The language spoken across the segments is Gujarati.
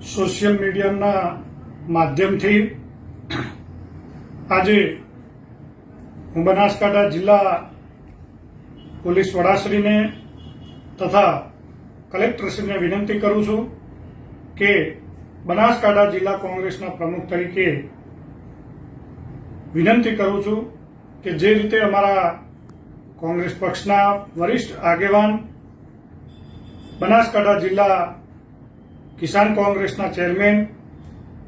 સોશિયલ મીડિયાના માધ્યમથી આજે હું બનાસકાંઠા જિલ્લા પોલીસ વડાશ્રીને તથા કલેક્ટરશ્રીને વિનંતી કરું છું કે બનાસકાંઠા જિલ્લા કોંગ્રેસના પ્રમુખ તરીકે વિનંતી કરું છું કે જે રીતે અમારા કોંગ્રેસ પક્ષના વરિષ્ઠ આગેવાન બનાસકાંઠા જિલ્લા કિસાન કોંગ્રેસના ચેરમેન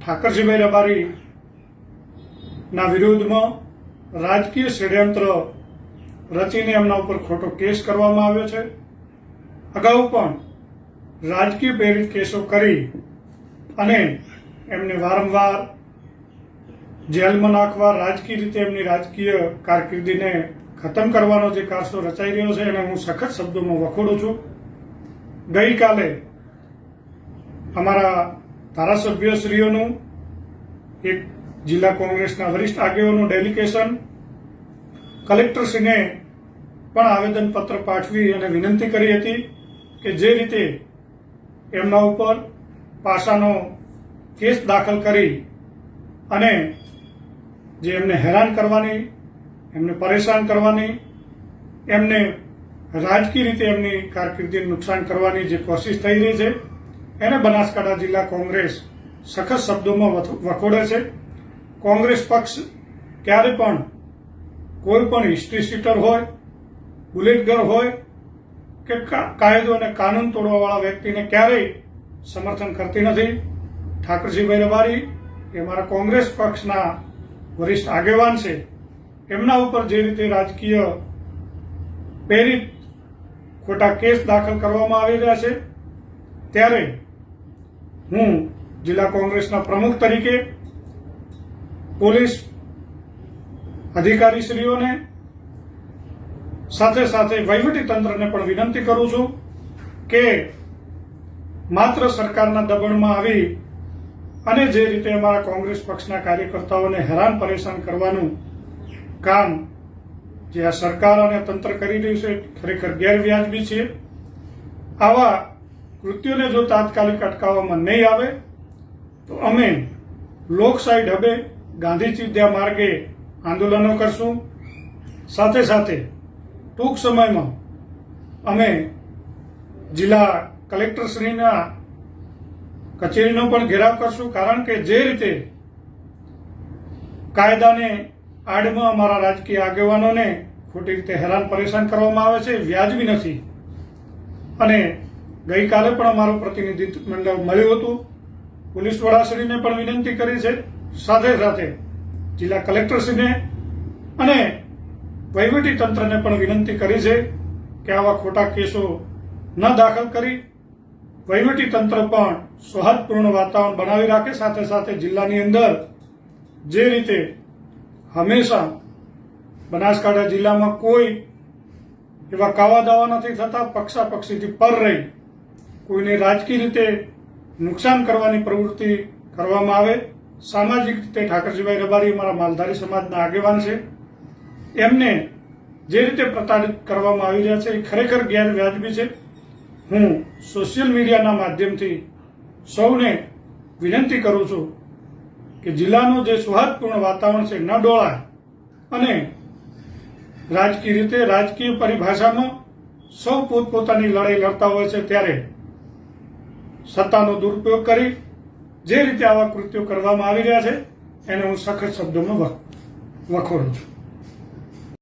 ઠાકરજીભાઈ રબારીના વિરોધમાં રાજકીય ષડયંત્ર રચીને એમના ઉપર ખોટો કેસ કરવામાં આવ્યો છે. અગાઉ પણ રાજકીય પ્રેરિત કેસો કરી અને એમને વારંવાર જેલમાં નાખવા, રાજકીય રીતે એમની રાજકીય કારકિર્દીને ખતમ કરવાનો જે કારસો રચાઈ રહ્યો છે, એને હું સખત શબ્દોમાં વખોડું છું. ગઈકાલે અમારા ધારાસભ્યશ્રીઓનું, એક જિલ્લા કોંગ્રેસના વરિષ્ઠ આગેવાનો ડેલિગેશન, કલેક્ટરશ્રીને પણ આવેદનપત્ર પાઠવી અને વિનંતી કરી હતી કે જે રીતે એમના ઉપર પાસાનો કેસ દાખલ કરી અને જે એમને હેરાન કરવાની, એમને પરેશાન કરવાની, એમને રાજકીય રીતે એમની કારકિર્દીને નુકસાન કરવાની જે કોશિશ થઈ રહી છે એને બનાસકાંઠા જિલ્લા કોંગ્રેસ સખત શબ્દોમાં વખોડે છે. કોંગ્રેસ પક્ષ ક્યારે પણ કોઈ પણ હિસ્ટ્રી સીટર હોય, બુલેટગર હોય કે કાયદો અને કાનૂન તોડવાવાળા વ્યક્તિને ક્યારેય સમર્થન કરતી નથી. ઠાકરસિંહભાઈ રબારી એ મારા કોંગ્રેસ પક્ષના વરિષ્ઠ આગેવાન છે. એમના ઉપર જે રીતે રાજકીય પ્રેરિત ખોટા કેસ દાખલ કરવામાં આવી રહ્યા છે ત્યારે હું જિલ્લા કોંગ્રેસના પ્રમુખ તરીકે પોલીસ અધિકારીશ્રીઓને સાથે સાથે વહીવટી તંત્રને પણ વિનંતી કરું છું કે માત્ર સરકારના દબાણમાં આવી અને જે રીતે અમારા કોંગ્રેસ પક્ષના કાર્યકર્તાઓને હેરાન પરેશાન કરવાનું કામ જે આ સરકાર અને તંત્ર કરી રહ્યું છે, ખરેખર ગેરવ્યાજબી છે. આવા કૃત્યોને જો તાત્કાલિક અટકાવવામાં નહીં આવે, તો અમે લોકશાહી ઢબે ગાંધી ચિંધ્યા માર્ગે આંદોલનો કરશું. સાથે સાથે ટૂંક સમયમાં અમે જિલ્લા કલેક્ટરશ્રીના કચેરીનો પણ ઘેરાવ કરશું, કારણ કે જે રીતે કાયદાને આડમાં અમારા રાજકીય આગેવાનોને ખોટી રીતે હેરાન પરેશાન કરવામાં આવે છે, વ્યાજબી નથી. અને ગઈકાલે પણ અમારું પ્રતિનિધિત્વ મંડળ મળ્યું હતું. પોલીસ વડાશ્રીને પણ વિનંતી કરી છે. સાથે સાથે જિલ્લા કલેક્ટરશ્રીને અને વહીવટી તંત્રને પણ વિનંતી કરી છે કે આવા ખોટા કેસો ન દાખલ કરી. વહીવટી તંત્ર પણ સૌહાર્દપૂર્ણ વાતાવરણ બનાવી રાખે. સાથે સાથે જિલ્લાની અંદર જે રીતે હંમેશા બનાસકાંઠા જિલ્લામાં કોઈ એવા કાવા દાવા નથી થતા, પક્ષાપક્ષીથી પર રહી કોઈને રાજકીય રીતે નુકસાન કરવાની પ્રવૃત્તિ કરવામાં આવે, સામાજિક રીતે ઠાકરજીભાઈ રબારી અમારા માલધારી સમાજના આગેવાન છે. એમને જે રીતે પ્રતાડિત કરવામાં આવી રહ્યા છે એ ખરેખર ગેરવ્યાજબી છે. હું સોશિયલ મીડિયાના માધ્યમથી સૌને વિનંતી કરું છું કે જિલ્લાનું જે સૌહાર્દપૂર્ણ વાતાવરણ છે ન ડોળાય અને રાજકીય રીતે રાજકીય પરિભાષામાં સૌ પોતપોતાની લડાઈ લડતા હોય છે ત્યારે સત્તાનો દુરુપયોગ કરી જે રીતે આવા કૃત્યો કરવામાં આવી રહ્યા છે, એને હું સખત શબ્દોમાં વખ- વખોડું છું.